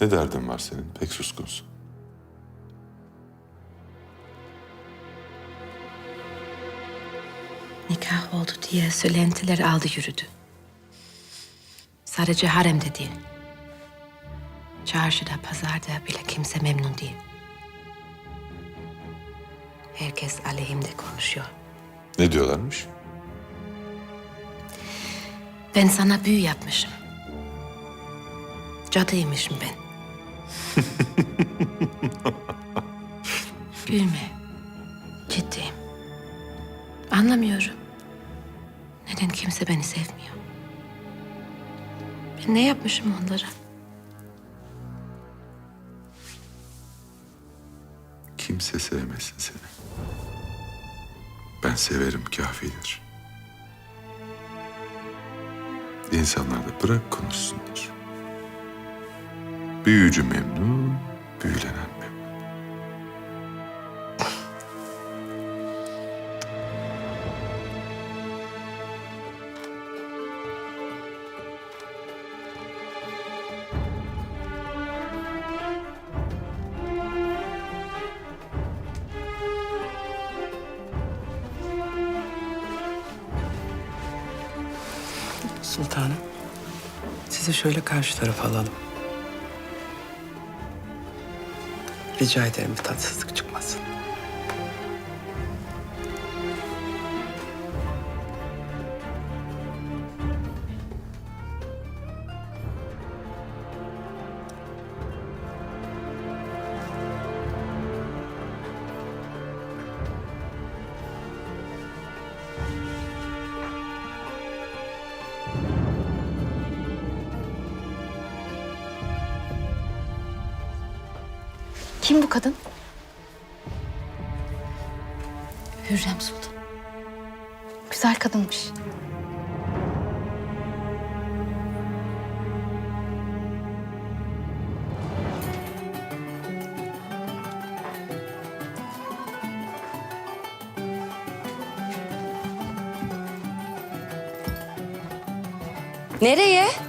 Ne derdin var senin? Pek suskunsun. Nikah oldu diye söylentiler aldı yürüdü. Sadece haremde değil. Çarşıda, pazarda bile kimse memnun değil. Herkes aleyhimde konuşuyor. Ne diyorlarmış? Ben sana büyü yapmışım. Cadıymışım ben. Gülme. Ciddiyim. Anlamıyorum. Neden kimse beni sevmiyor? Ben ne yapmışım onlara? Kimse sevmesin seni. Ben severim kafidir. İnsanlar da bırak konuşsunlar. Büyücü memnun, büyülenen memnun. Sultanım, sizi şöyle karşı tarafa alalım. Rica ederim bir tatsızlık çıkmasın. Kim bu kadın? Hürrem Sultan. Güzel kadınmış. Nereye?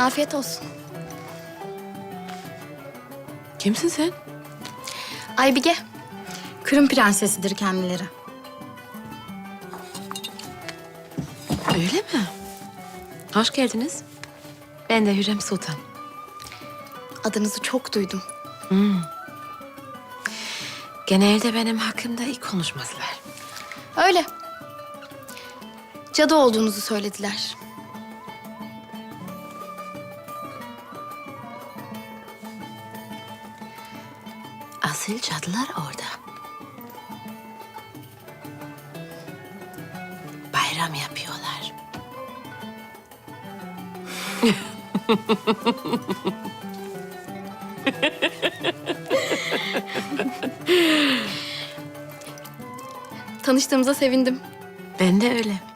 Afiyet olsun. Kimsin sen? Aybige. Kırım prensesidir kendileri. Öyle mi? Hoş geldiniz. Ben de Hürrem Sultan. Adınızı çok duydum. Genelde benim hakkımda iyi konuşmazlar. Öyle. Cadı olduğunuzu söylediler. Asil cadılar orada. Bayram yapıyorlar. Tanıştığımıza sevindim. Ben de öyle.